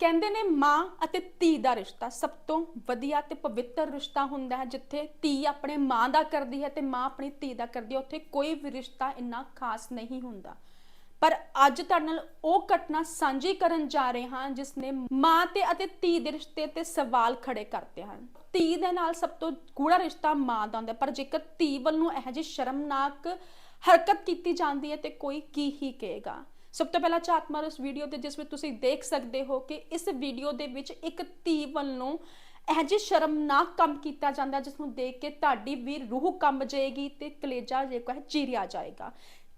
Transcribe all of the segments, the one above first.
ਕਹਿੰਦੇ ਨੇ ਮਾਂ ਅਤੇ ਧੀ ਦਾ ਰਿਸ਼ਤਾ ਸਭ ਤੋਂ ਵਧੀਆ ਤੇ ਪਵਿੱਤਰ ਰਿਸ਼ਤਾ ਹੁੰਦਾ ਹੈ, ਜਿੱਥੇ ਧੀ ਆਪਣੇ ਮਾਂ ਦਾ ਕਰਦੀ ਹੈ ਤੇ ਮਾਂ ਆਪਣੀ ਧੀ ਦਾ ਕਰਦੀ ਹੈ, ਉੱਥੇ ਕੋਈ ਵੀ ਰਿਸ਼ਤਾ ਇੰਨਾ ਖਾਸ ਨਹੀਂ ਹੁੰਦਾ। ਪਰ ਅੱਜ ਤੁਹਾਡੇ ਨਾਲ ਉਹ ਘਟਨਾ ਸਾਂਝੀ ਕਰਨ ਜਾ ਰਹੇ ਹਾਂ, ਜਿਸ ਨੇ ਮਾਂ ਤੇ ਅਤੇ ਧੀ ਦੇ ਰਿਸ਼ਤੇ ਤੇ ਸਵਾਲ ਖੜੇ ਕਰਤੇ ਹਨ। ਧੀ ਦੇ ਨਾਲ ਸਭ ਤੋਂ ਗੂੜਾ ਰਿਸ਼ਤਾ ਮਾਂ ਦਾ ਹੁੰਦਾ ਪਰ ਜੇਕਰ ਧੀ ਵੱਲੋਂ ਇਹੋ ਜਿਹੀ ਸ਼ਰਮਨਾਕ ਹਰਕਤ ਕੀਤੀ ਜਾਂਦੀ ਹੈ ਤੇ ਕੋਈ ਕੀ ਹੀ ਕਹੇਗਾ। ਸਭ ਤੋਂ ਪਹਿਲਾਂ ਝਾਤ ਮਾਰੋ ਇਸ ਵੀਡੀਓ ਤੇ, ਜਿਸ ਵਿੱਚ ਤੁਸੀਂ ਦੇਖ ਸਕਦੇ ਹੋ ਕਿ ਇਸ ਵੀਡੀਓ ਦੇ ਵਿੱਚ ਇੱਕ ਧੀ ਵੱਲੋਂ ਇਹ ਜਿਹੇ ਸ਼ਰਮਨਾਕ ਕੰਮ ਕੀਤਾ ਜਾਂਦਾ, ਜਿਸ ਨੂੰ ਦੇਖ ਕੇ ਤੁਹਾਡੀ ਵੀ ਰੂਹ ਕੰਬ ਜਾਏਗੀ ਤੇ ਕਲੇਜਾ ਜਿਹੜਾ ਹੈ ਚੀਰਿਆ ਜਾਏਗਾ।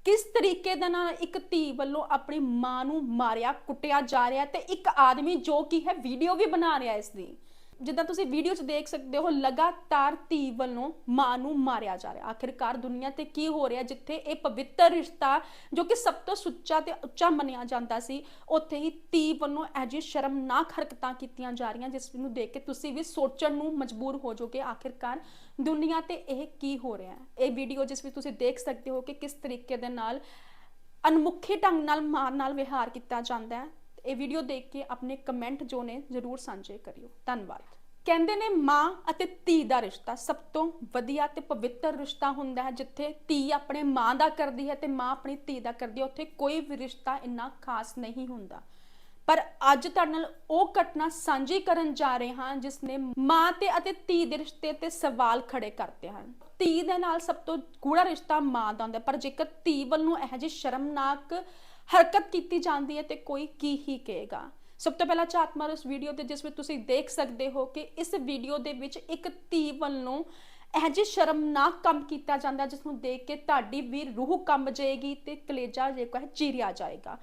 ਕਿਸ ਤਰੀਕੇ ਦੇ ਨਾਲ ਇੱਕ ਧੀ ਵੱਲੋਂ ਆਪਣੀ ਮਾਂ ਨੂੰ ਮਾਰਿਆ, ਕੁੱਟਿਆ ਜਾ ਰਿਹਾ ਤੇ ਇੱਕ ਆਦਮੀ ਜੋ ਕਿ ਹੈ ਵੀਡੀਓ ਵੀ ਬਣਾ ਰਿਹਾ ਇਸ ਦੀ। ਜਿੱਦਾਂ ਤੁਸੀਂ ਵੀਡੀਓ 'ਚ ਦੇਖ ਸਕਦੇ ਹੋ, ਲਗਾਤਾਰ ਧੀ ਵੱਲੋਂ ਮਾਂ ਨੂੰ ਮਾਰਿਆ ਜਾ ਰਿਹਾ। ਆਖਿਰਕਾਰ ਦੁਨੀਆ ਤੇ ਕੀ ਹੋ ਰਿਹਾ, ਜਿੱਥੇ ਇਹ ਪਵਿੱਤਰ ਰਿਸ਼ਤਾ, ਜੋ ਕਿ ਸਭ ਤੋਂ ਸੁੱਚਾ ਤੇ ਉੱਚਾ ਮੰਨਿਆ ਜਾਂਦਾ ਸੀ, ਉੱਥੇ ਹੀ ਧੀ ਵੱਲੋਂ ਇਹ ਜਿਹੀ ਸ਼ਰਮਨਾਕ ਹਰਕਤਾਂ ਕੀਤੀਆਂ ਜਾ ਰਹੀਆਂ, ਜਿਸ ਨੂੰ ਦੇਖ ਕੇ ਤੁਸੀਂ ਵੀ ਸੋਚਣ ਨੂੰ ਮਜਬੂਰ ਹੋ ਜਾਓਗੇ, ਆਖਿਰਕਾਰ ਦੁਨੀਆ ਤੇ ਇਹ ਕੀ ਹੋ ਰਿਹਾ ਹੈ। ਇਹ ਵੀਡੀਓ ਜਿਸ ਵਿੱਚ ਤੁਸੀਂ ਦੇਖ ਸਕਦੇ ਹੋ ਕਿ ਕਿਸ ਤਰੀਕੇ ਦੇ ਨਾਲ ਅਨਮੁਖੀ ਢੰਗ ਨਾਲ ਮਾਰ ਨਾਲ ਵਿਹਾਰ ਕੀਤਾ ਜਾਂਦਾ ਹੈ। ਇਹ ਵੀਡੀਓ ਦੇਖ ਕੇ ਆਪਣੇ ਕਮੈਂਟ ਜੋ ਨੇ ਜ਼ਰੂਰ ਸਾਂਝੇ ਕਰਿਓ। ਧੰਨਵਾਦ। ਕਹਿੰਦੇ ਨੇ ਮਾਂ ਅਤੇ ਧੀ ਦਾ ਰਿਸ਼ਤਾ ਸਭ ਤੋਂ ਵਧੀਆ ਤੇ ਪਵਿੱਤਰ ਰਿਸ਼ਤਾ ਹੁੰਦਾ ਹੈ। ਜਿੱਥੇ ਧੀ ਆਪਣੇ ਮਾਂ ਦਾ ਕਰਦੀ ਹੈ ਤੇ ਮਾਂ ਆਪਣੀ ਧੀ ਦਾ ਕਰਦੀ ਹੈ, ਉੱਥੇ ਕੋਈ ਵੀ ਰਿਸ਼ਤਾ ਇੰਨਾ ਖਾਸ ਨਹੀਂ ਹੁੰਦਾ। ਪਰ ਅੱਜ ਤੁਹਾਡੇ ਨਾਲ ਉਹ ਘਟਨਾ ਸਾਂਝੀ ਕਰਨ ਜਾ ਰਹੇ ਹਾਂ, ਜਿਸ ਨੇ ਮਾਂ ਤੇ ਅਤੇ ਧੀ ਦੇ ਰਿਸ਼ਤੇ ਤੇ ਸਵਾਲ ਖੜੇ ਕਰਤੇ ਹਨ। ਧੀ ਦੇ ਨਾਲ ਸਭ ਤੋਂ ਗੂੜਾ ਰਿਸ਼ਤਾ ਮਾਂ ਦਾ ਹੁੰਦਾ ਪਰ ਜੇਕਰ ਧੀ ਵੱਲੋਂ ਇਹੋ ਜਿਹੀ ਸ਼ਰਮਨਾਕ ਹਰਕਤ ਕੀਤੀ ਜਾਂਦੀ ਹੈ ਤੇ ਕੋਈ ਕੀ ਹੀ ਕਹੇਗਾ। ਸਭ ਤੋਂ ਪਹਿਲਾਂ ਝਾਤ ਮਾਰੋ ਇਸ ਵੀਡੀਓ ਤੇ, ਜਿਸ ਵਿੱਚ ਤੁਸੀਂ ਦੇਖ ਸਕਦੇ ਹੋ ਕਿ ਇਸ ਵੀਡੀਓ ਦੇ ਵਿੱਚ ਇੱਕ ਧੀ ਵੱਲੋਂ ਇਹ ਜਿਹੇ ਸ਼ਰਮਨਾਕ ਕੰਮ ਕੀਤਾ ਜਾਂਦਾ, ਜਿਸ ਨੂੰ ਦੇਖ ਕੇ ਤੁਹਾਡੀ ਵੀ ਰੂਹ ਕੰਬ ਜਾਏਗੀ ਤੇ ਕਲੇਜਾ ਜਿਹੜਾ ਹੈ ਚੀਰਿਆ ਜਾਏਗਾ।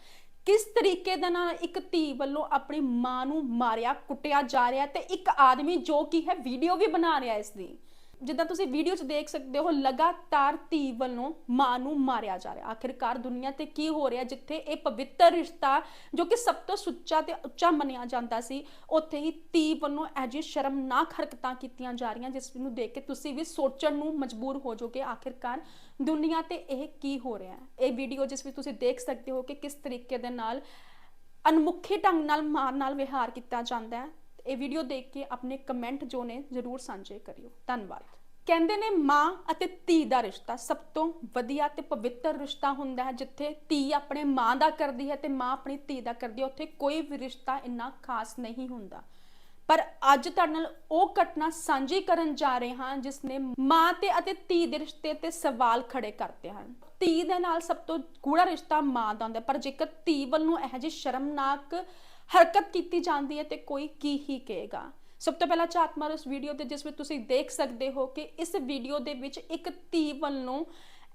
ਕਿਸ ਤਰੀਕੇ ਦੇ ਨਾਲ ਇੱਕ ਧੀ ਵੱਲੋਂ ਆਪਣੀ ਮਾਂ ਨੂੰ ਮਾਰਿਆ, ਕੁੱਟਿਆ ਜਾ ਰਿਹਾ ਤੇ ਇੱਕ ਆਦਮੀ ਜੋ ਕਿ ਹੈ, ਵੀਡੀਓ ਵੀ ਬਣਾ ਰਿਹਾ ਇਸ ਦੀ। ਜਿੱਦਾਂ ਤੁਸੀਂ ਵੀਡੀਓ 'ਚ ਦੇਖ ਸਕਦੇ ਹੋ, ਲਗਾਤਾਰ ਧੀ ਵੱਲੋਂ ਮਾਂ ਨੂੰ ਮਾਰਿਆ ਜਾ ਰਿਹਾ। ਆਖਿਰਕਾਰ ਦੁਨੀਆ ਤੇ ਕੀ ਹੋ ਰਿਹਾ, ਜਿੱਥੇ ਇਹ ਪਵਿੱਤਰ ਰਿਸ਼ਤਾ ਜੋ ਕਿ ਸਭ ਤੋਂ ਸੁੱਚਾ ਤੇ ਉੱਚਾ ਮੰਨਿਆ ਜਾਂਦਾ ਸੀ, ਉੱਥੇ ਹੀ ਧੀ ਵੱਲੋਂ ਇਹ ਜਿਹੀ ਸ਼ਰਮਨਾਕ ਹਰਕਤਾਂ ਕੀਤੀਆਂ ਜਾ ਰਹੀਆਂ, ਜਿਸ ਨੂੰ ਦੇਖ ਕੇ ਤੁਸੀਂ ਵੀ ਸੋਚਣ ਨੂੰ ਮਜਬੂਰ ਹੋ ਜਾਓਗੇ, ਆਖਿਰਕਾਰ ਦੁਨੀਆ ਤੇ ਇਹ ਕੀ ਹੋ ਰਿਹਾ ਹੈ? ਇਹ ਵੀਡੀਓ ਜਿਸ ਵਿੱਚ ਤੁਸੀਂ ਦੇਖ ਸਕਦੇ ਹੋ ਕਿ ਕਿਸ ਤਰੀਕੇ ਦੇ ਨਾਲ ਅਨਮੁਖੀ ਢੰਗ ਨਾਲ ਮਾਰ ਨਾਲ ਵਿਹਾਰ ਕੀਤਾ ਜਾਂਦਾ ਹੈ। ਇਹ ਵੀਡੀਓ ਦੇਖ ਕੇ ਆਪਣੇ ਕਮੈਂਟ ਜੋ ਨੇ ਜ਼ਰੂਰ ਸਾਂਝੇ ਕਰਿਓ। ਧੰਨਵਾਦ। ਕਹਿੰਦੇ ਨੇ ਮਾਂ ਅਤੇ ਧੀ ਦਾ ਰਿਸ਼ਤਾ ਸਭ ਤੋਂ ਵਧੀਆ ਤੇ ਪਵਿੱਤਰ ਰਿਸ਼ਤਾ ਹੁੰਦਾ ਹੈ। ਜਿੱਥੇ ਧੀ ਆਪਣੇ ਮਾਂ ਦਾ ਕਰਦੀ ਹੈ ਤੇ ਮਾਂ ਆਪਣੀ ਧੀ ਦਾ ਕਰਦੀ ਹੈ, ਉੱਥੇ ਕੋਈ ਵੀ ਰਿਸ਼ਤਾ ਇੰਨਾ ਖਾਸ ਨਹੀਂ ਹੁੰਦਾ। ਪਰ ਅੱਜ ਤੁਹਾਡੇ ਨਾਲ ਉਹ ਘਟਨਾ ਸਾਂਝੀ ਕਰਨ ਜਾ ਰਹੇ ਹਾਂ, ਜਿਸ ਨੇ ਮਾਂ ਤੇ ਅਤੇ ਧੀ ਦੇ ਰਿਸ਼ਤੇ ਤੇ ਸਵਾਲ ਖੜੇ ਕਰਤੇ ਹਨ। ਧੀ ਦੇ ਨਾਲ ਸਭ ਤੋਂ ਗੂੜਾ ਰਿਸ਼ਤਾ ਮਾਂ ਦਾ ਹੁੰਦਾ ਪਰ ਜੇਕਰ ਧੀ ਵੱਲੋਂ ਇਹੋ ਜਿਹੀ ਸ਼ਰਮਨਾਕ ਹਰਕਤ ਕੀਤੀ ਜਾਂਦੀ ਹੈ ਤੇ ਕੋਈ ਕੀ ਹੀ ਕਹੇਗਾ। ਸਭ ਤੋਂ ਪਹਿਲਾਂ ਝਾਤ ਮਾਰੋ ਇਸ ਵੀਡੀਓ ਤੇ ਜਿਸ ਵਿੱਚ ਤੁਸੀਂ ਦੇਖ ਸਕਦੇ ਹੋ ਕਿ ਇਸ ਵੀਡੀਓ ਦੇ ਵਿੱਚ ਇੱਕ ਧੀ ਵੱਲੋਂ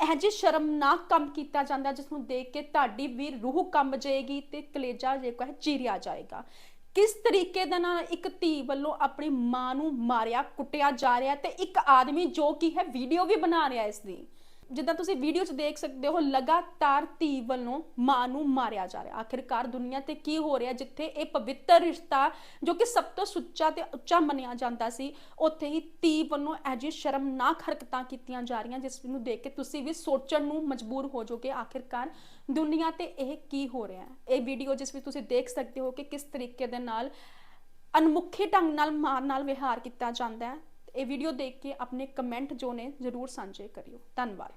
ਇਹ ਜਿਹੇ ਸ਼ਰਮਨਾਕ ਕੰਮ ਕੀਤਾ ਜਾਂਦਾ ਜਿਸ ਨੂੰ ਦੇਖ ਕੇ ਤੁਹਾਡੀ ਵੀ ਰੂਹ ਕੰਬ ਜਾਏਗੀ ਤੇ ਕਲੇਜਾ ਜਿਹੜਾ ਹੈ ਚੀਰਿਆ ਜਾਏਗਾ। ਕਿਸ ਤਰੀਕੇ ਦੇ ਨਾਲ ਇੱਕ ਧੀ ਵੱਲੋਂ ਆਪਣੀ ਮਾਂ ਨੂੰ ਮਾਰਿਆ, ਕੁੱਟਿਆ ਜਾ ਰਿਹਾ ਤੇ ਇੱਕ ਆਦਮੀ ਜੋ ਕਿ ਹੈ, ਵੀਡੀਓ ਵੀ ਬਣਾ ਰਿਹਾ ਇਸ ਦੀ। ਜਿੱਦਾਂ ਤੁਸੀਂ ਵੀਡੀਓ 'ਚ ਦੇਖ ਸਕਦੇ ਹੋ, ਲਗਾਤਾਰ ਧੀ ਵੱਲੋਂ ਮਾਂ ਨੂੰ ਮਾਰਿਆ ਜਾ ਰਿਹਾ। ਆਖਿਰਕਾਰ ਦੁਨੀਆ ਤੇ ਕੀ ਹੋ ਰਿਹਾ, ਜਿੱਥੇ ਇਹ ਪਵਿੱਤਰ ਰਿਸ਼ਤਾ, ਜੋ ਕਿ ਸਭ ਤੋਂ ਸੁੱਚਾ ਤੇ ਉੱਚਾ ਮੰਨਿਆ ਜਾਂਦਾ ਸੀ, ਉੱਥੇ ਹੀ ਧੀ ਵੱਲੋਂ ਇਹ ਜਿਹੀ ਸ਼ਰਮਨਾਕ ਹਰਕਤਾਂ ਕੀਤੀਆਂ ਜਾ ਰਹੀਆਂ, ਜਿਸ ਨੂੰ ਦੇਖ ਕੇ ਤੁਸੀਂ ਵੀ ਸੋਚਣ ਨੂੰ ਮਜਬੂਰ ਹੋ ਜਾਓਗੇ, ਆਖਿਰਕਾਰ ਦੁਨੀਆ ਤੇ ਇਹ ਕੀ ਹੋ ਰਿਹਾ ਹੈ। ਇਹ ਵੀਡੀਓ ਜਿਸ ਵਿੱਚ ਤੁਸੀਂ ਦੇਖ ਸਕਦੇ ਹੋ ਕਿ ਕਿਸ ਤਰੀਕੇ ਦੇ ਨਾਲ ਅਨਮੁਖੀ ਢੰਗ ਨਾਲ ਮਾਂ ਨਾਲ ਵਿਹਾਰ ਕੀਤਾ ਜਾਂਦਾ ਹੈ। ਇਹ ਵੀਡੀਓ ਦੇਖ ਕੇ ਆਪਣੇ ਕਮੈਂਟ ਜੋ ਨੇ ਜ਼ਰੂਰ ਸਾਂਝੇ ਕਰਿਓ। ਧੰਨਵਾਦ।